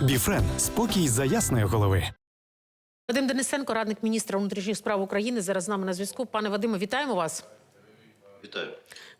Біфрен спокій за ясної голови. Вадим Денисенко, радник міністра внутрішніх справ України, зараз з нами на зв'язку. Пане Вадиме, вітаємо вас. Вітаю.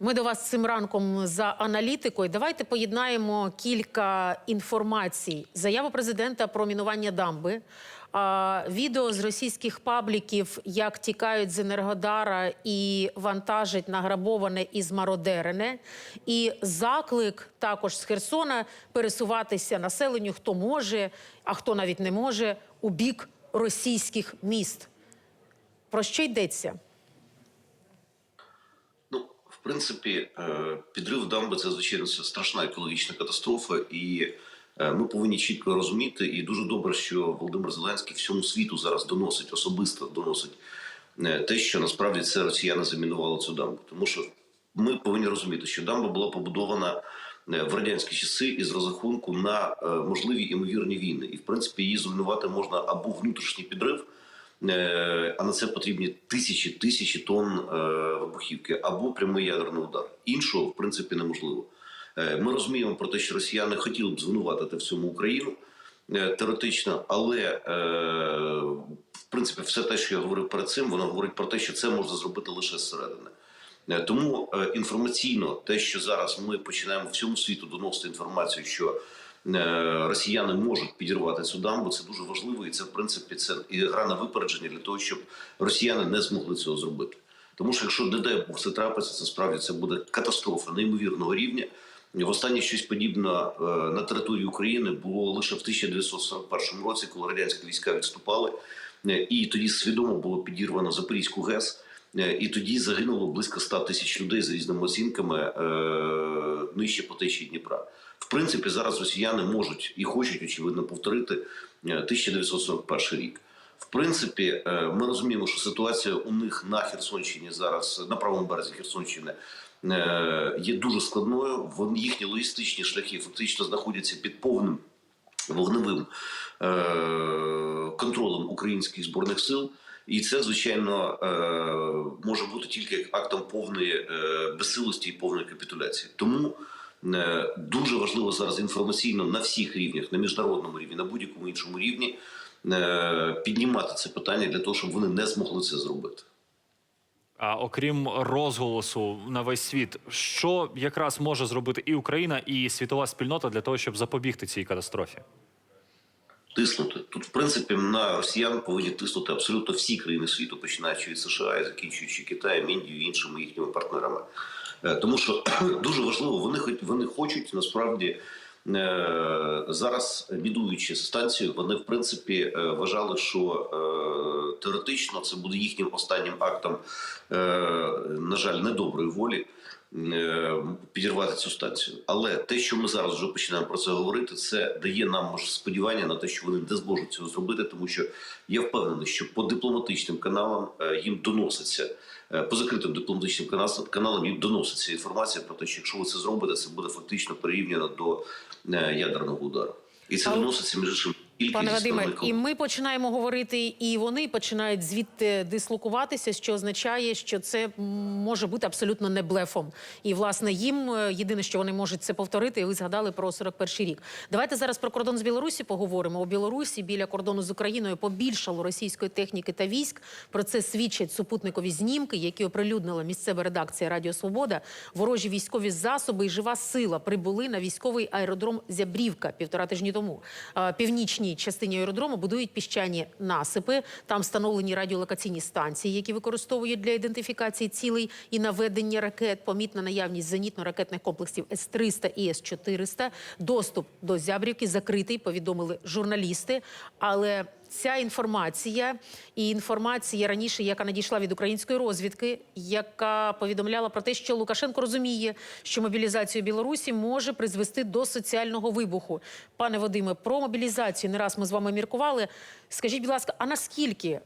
Ми до вас цим ранком за аналітикою. Давайте поєднаємо кілька інформацій. Заяву президента про мінування дамби, відео з російських пабліків, як тікають з Енергодара і вантажать награбоване і змародерене, і заклик також з Херсона пересуватися населенню, хто може, а хто навіть не може, у бік російських міст. Про що йдеться? Ну, в принципі, е, підрив дамби це звичайно страшна екологічна катастрофа, і ми повинні чітко розуміти. І дуже добре, що Володимир Зеленський всьому світу зараз доносить особисто доносить е, те, що насправді це росіяни замінували цю дамбу. Тому що ми повинні розуміти, що дамба була побудована е, в радянські часи із розрахунку на е, можливі імовірні війни, і в принципі її зруйнувати можна або внутрішній підрив. Е, А на це потрібні тисячі тисячі тонн е, вибухівки або прямий ядерний удар. Іншого в принципі неможливо. Е, Ми розуміємо про те, що росіяни хотіли б звинуватити всьому Україну е, теоретично, але е, в принципі все те, що я говорив перед цим, воно говорить про те, що це можна зробити лише зсередини. Тому інформаційно, те, що зараз ми починаємо всьому світу доносити інформацію, що росіяни можуть підірвати цю дамбу, це дуже важливо, і це в принципі це і гра на випередження для того, щоб росіяни не змогли цього зробити. Тому що якщо не дай Бог це трапиться, це справді це буде катастрофа неймовірного рівня. В останнє щось подібне е, на території України було лише в 1941 році, коли радянські війська відступали, Е, і тоді свідомо було підірвано Запорізьку ГЕС. Е, І тоді загинуло близько 100 тисяч людей за різними оцінками нижче по течії Дніпра. В принципі, зараз росіяни можуть і хочуть очевидно повторити е, 1941 рік. В принципі, ми розуміємо, що ситуація у них на Херсонщині зараз на правому березі Херсонщини є дуже складною. Їхні логістичні шляхи фактично знаходяться під повним вогневим е, контролем українських збройних сил. І це, звичайно, е, може бути тільки актом повної е, безсилості і повної капітуляції. Тому е, дуже важливо зараз інформаційно на всіх рівнях, на міжнародному рівні, на будь-якому іншому рівні, е, піднімати це питання для того, щоб вони не змогли це зробити. А окрім розголосу на весь світ, що якраз може зробити і Україна, і світова спільнота для того, щоб запобігти цій катастрофі? тиснути. Тут, в принципі, на росіян повинні тиснути абсолютно всі країни світу, починаючи від США і закінчуючи Китаєм, Індією іншими їхніми партнерами. Е, Тому що дуже важливо, вони вони хочуть насправді. Е, Зараз бідуючи станцію, вони в принципі е, вважали, що е, теоретично це буде їхнім останнім актом, на жаль, недоброї волі підірвати цю станцію. Але те, що ми зараз вже починаємо про це говорити, це дає нам може сподівання на те, що вони не зможуть цього зробити, тому що я впевнений, що по дипломатичним каналам е, їм доноситься. е, По закритим дипломатичним каналам- їм доноситься інформація про те, що якщо ви це зробите, це буде фактично порівняно до е, ядерного удару, і це доноситься між іншим Пане Вадиме, і ми починаємо говорити, і вони починають звідти дислокуватися, що означає, що це може бути абсолютно не блефом. І власне їм е, єдине, що вони можуть це повторити. І ви згадали про 41-й рік. Давайте зараз про кордон з Білорусі поговоримо. У Білорусі біля кордону з Україною побільшало російської техніки та військ. Про це свідчать супутникові знімки, які оприлюднила місцева редакція Радіо Свобода. Ворожі військові засоби і жива сила прибули на військовий аеродром Зябрівка півтора тижні тому. Е, Північній частині аеродрому будують піщані насипи. Там встановлені радіолокаційні станції, які використовують для ідентифікації цілей і наведення ракет. Помітна наявність зенітно-ракетних комплексів С-300 і С-400. Доступ до Зябрівки закритий, повідомили журналісти. Але Ця інформація і інформація раніше, яка надійшла від української розвідки, яка повідомляла про те, що Лукашенко розуміє, що мобілізацію Білорусі може призвести до соціального вибуху. Пане Вадиме, про мобілізацію не раз ми з вами міркували. Скажіть, будь ласка, а наскільки е,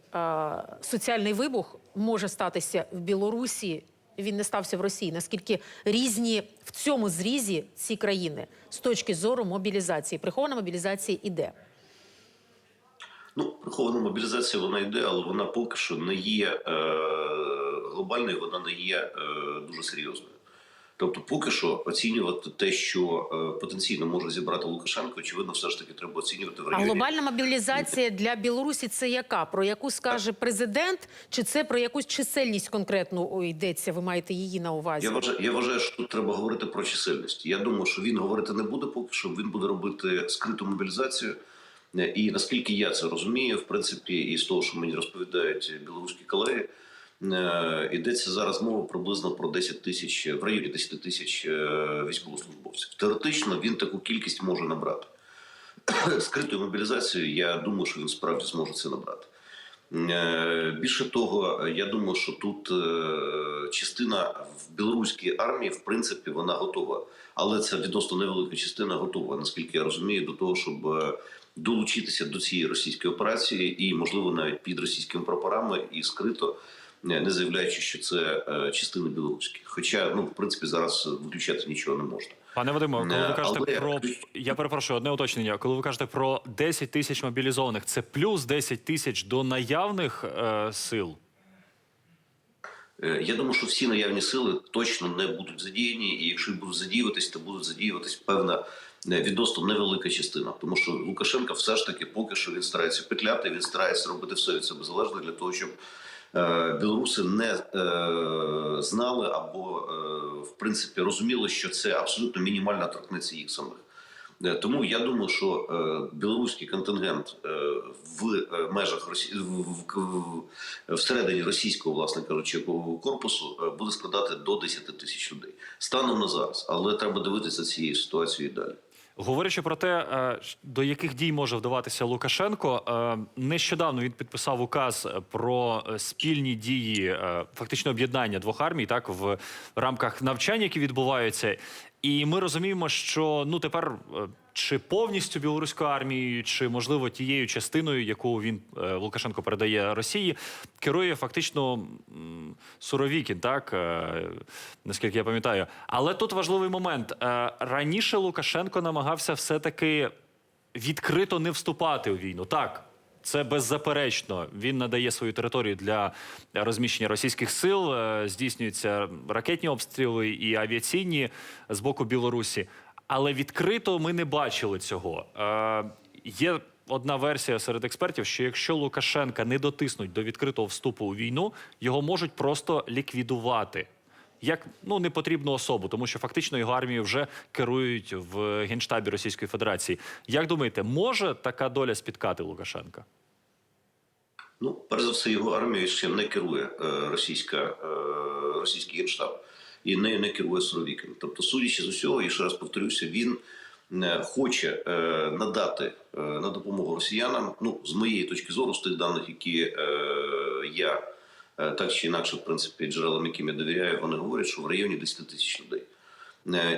соціальний вибух може статися в Білорусі? Він не стався в Росії. Наскільки різні в цьому зрізі ці країни з точки зору мобілізації? Прихована мобілізація іде. Ну, прихована мобілізація вона йде, але вона поки що не є е, глобальною, вона не є е, дуже серйозною. Тобто, поки що оцінювати те, що е, потенційно може зібрати Лукашенко, очевидно, все ж таки треба оцінювати в А глобальна мобілізація для Білорусі це яка? Про яку скаже президент, чи це про якусь чисельність конкретну йдеться? Ви маєте її на увазі? Я вважаю, я вважаю, що тут треба говорити про чисельність. Я думаю, що він говорити не буде поки що. Він буде робити скриту мобілізацію. І наскільки я це розумію, в принципі, і з того, що мені розповідають білоруські колеги, е, йдеться зараз мова приблизно про 10 тисяч в районі 10 тисяч е, військовослужбовців. Теоретично він таку кількість може набрати. Скритою мобілізацією, я думаю, що він справді зможе це набрати. Е, Більше того, я думаю, що тут частина в білоруській армії, в принципі, вона готова. Але це відносно невелика частина готова, наскільки я розумію, до того, щоб долучитися до цієї російської операції і, можливо, навіть під російськими прапорами і скрито, е, не заявляючи, що це е, частина білоруських. Хоча, ну, в принципі, зараз виключати нічого не можна. Пане Вадиме, коли ви Е, кажете але- про я перепрошую, одне уточнення. Коли ви кажете про 10 тисяч мобілізованих, це плюс 10 тисяч до наявних е, сил. Я думаю, що всі наявні сили точно не будуть задіяні, і якщо будуть задіюватись, то будуть задіюватись певна відносно невелика частина. Тому що Лукашенко все ж таки поки що він старається петляти, він старається робити все від себе залежне для того, щоб е, білоруси не е, знали або е, в принципі розуміли, що це абсолютно мінімально торкнеться їх самих. Е, Тому я думаю, що е, білоруський контингент е, в межах Росі... всередині російського, власне кажучи, корпусу буде складати до 10 тисяч людей станом на зараз, але треба дивитися цією ситуацією далі. Говорячи про те, е, до яких дій може вдаватися Лукашенко, е, нещодавно він підписав указ про е, спільні дії, фактично об'єднання двох армій, так в рамках навчань, які відбуваються. І ми розуміємо, що ну тепер чи повністю білоруською армією, чи можливо тією частиною, яку він е, Лукашенко передає Росії, керує фактично Суровікін, так е, наскільки я пам'ятаю. Але тут важливий момент. Е, Раніше Лукашенко намагався все-таки відкрито не вступати у війну. Так. Це беззаперечно. Він надає свою територію для розміщення російських сил. Здійснюються ракетні обстріли і авіаційні з боку Білорусі. Але відкрито ми не бачили цього. Е, Є одна версія серед експертів, що якщо Лукашенка не дотиснуть до відкритого вступу у війну, його можуть просто ліквідувати як ну непотрібну особу, тому що фактично його армію вже керують в генштабі Російської Федерації. Як думаєте, може така доля спіткати Лукашенка? Ну, перш за все, його армією ще не керує е, російська, е, російський генштаб і нею не керує Суровікін. Тобто, судячи з усього, і ще раз повторюся, він е, хоче е, надати е, на допомогу росіянам. Ну, з моєї точки зору, з тих даних, які я так чи інакше, в принципі, джерелам, яким я довіряю, вони говорять, що в районі 10 тисяч людей.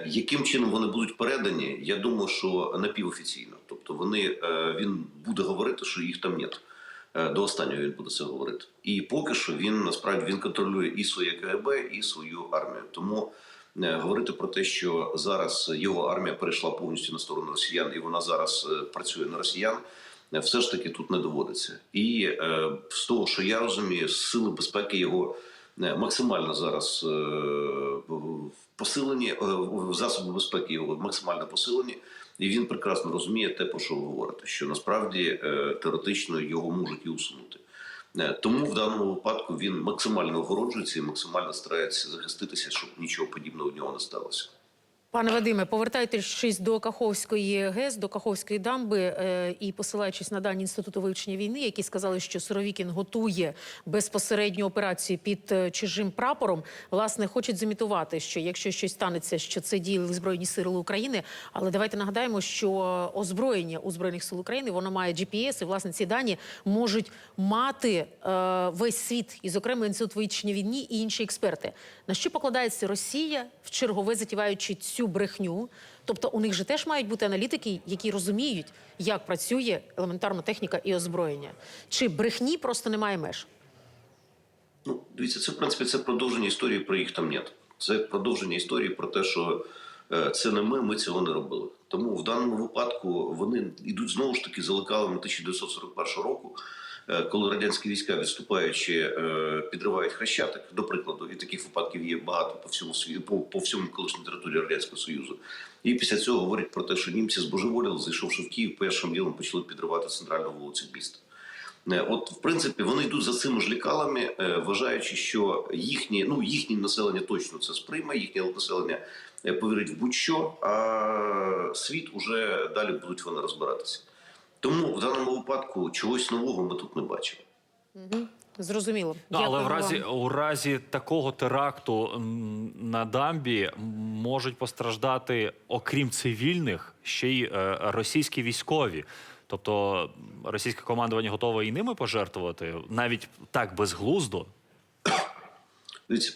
Яким чином вони будуть передані? Я думаю, що напівофіційно. Тобто, вони він буде говорити, що їх там нет. Е, До останнього він буде це говорити. І поки що він насправді він контролює і своє КГБ, і свою армію. Тому е, говорити про те, що зараз його армія перейшла повністю на сторону росіян, і вона зараз е, працює на росіян. Все ж таки тут не доводиться. І е, з того, що я розумію, сили безпеки його максимально зараз е, посилені, е, засоби безпеки його максимально посилені. І він прекрасно розуміє те, про що ви говорите, що насправді е, теоретично його можуть і усунути. Е, Тому в даному випадку він максимально огороджується і максимально старається захиститися, щоб нічого подібного в нього не сталося. Пане Вадиме, повертаючись до Каховської ГЕС, до Каховської дамби е, і посилаючись на дані інституту вивчення війни, які сказали, що Суровікін готує безпосередню операцію під е, чужим прапором, власне, хочуть зімітувати, що якщо щось станеться, що це діяли збройні сили України. Але давайте нагадаємо, що озброєння у збройних сил України воно має GPS, і власне ці дані можуть мати е, весь світ, і зокрема інститут вивчення війни і інші експерти. На що покладається Росія в чергове затіваючи цю брехню? Тобто у них же теж мають бути аналітики, які розуміють, як працює елементарна техніка і озброєння. Чи брехні просто немає меж? Ну, дивіться, це в принципі це продовження історії про їх там нет. Це продовження історії про те, що е, це не ми, ми цього не робили. Тому в даному випадку вони йдуть знову ж таки за лекалами 1941 року, коли радянські війська відступаючи е, підривають хрещатик, до прикладу, і таких випадків є багато по всьому світу, по, по всьому колишній території радянського союзу. І після цього говорять про те, що німці збожеволіли, зайшовши в Київ, першим ділом почали підривати центральну вулицю міста. Е, От, в принципі, вони йдуть за цими ж лікалами, е, вважаючи, що їхнє, ну, їхнє населення точно це сприйме, їхнє населення е, повірить в будь-що, а світ уже далі будуть вони розбиратися. Тому в даному випадку чогось нового ми тут не бачимо. Зрозуміло. Ну, але в разі у разі такого теракту на дамбі можуть постраждати, окрім цивільних, ще й е, російські військові. Тобто російське командування готове і ними пожертвувати навіть так безглуздо.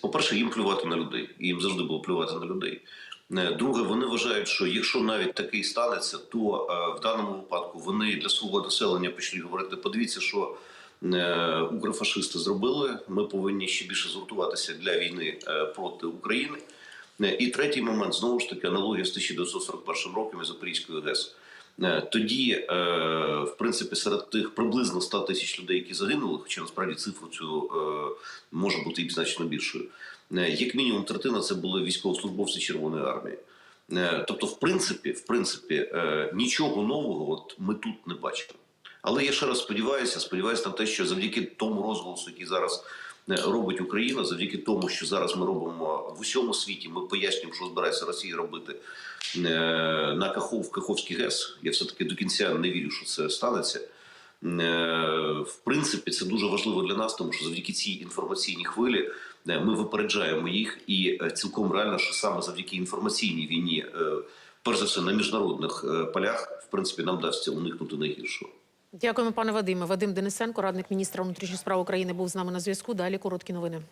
По-перше, їм плювати на людей. Їм завжди було плювати на людей. Е, Друге, вони вважають, що якщо навіть такий станеться, то е, в даному випадку вони для свого населення почнуть говорити: подивіться, що е, укрофашисти зробили. Ми повинні ще більше згуртуватися для війни проти України. І третій момент знову ж таки аналогія з 1941 роком і Запорізькою ГЕС. Тоді, в принципі, серед тих приблизно 100 тисяч людей, які загинули, хоча насправді цифру цю може бути і значно більшою. Е, Як мінімум, третина це були військовослужбовці Червоної армії. Е, Тобто, в принципі, в принципі, е, нічого нового от ми тут не бачимо. Але я ще раз сподіваюся, сподіваюся на те, що завдяки тому розголосу, який зараз робить Україна, завдяки тому, що зараз ми робимо в усьому світі, ми пояснюємо, що збирається Росія робити на Кахов, Каховський ГЕС. Я все таки до кінця не вірю, що це станеться. В принципі, це дуже важливо для нас, тому що завдяки цій інформаційній хвилі ми випереджаємо їх, і е, цілком реально, що саме завдяки інформаційній війні, е, перш за все на міжнародних е, полях, в принципі, нам вдасться уникнути найгіршого. Дякуємо, пане Вадиме. Вадим Денисенко, радник міністра внутрішніх справ України, був з нами на зв'язку. Далі короткі новини.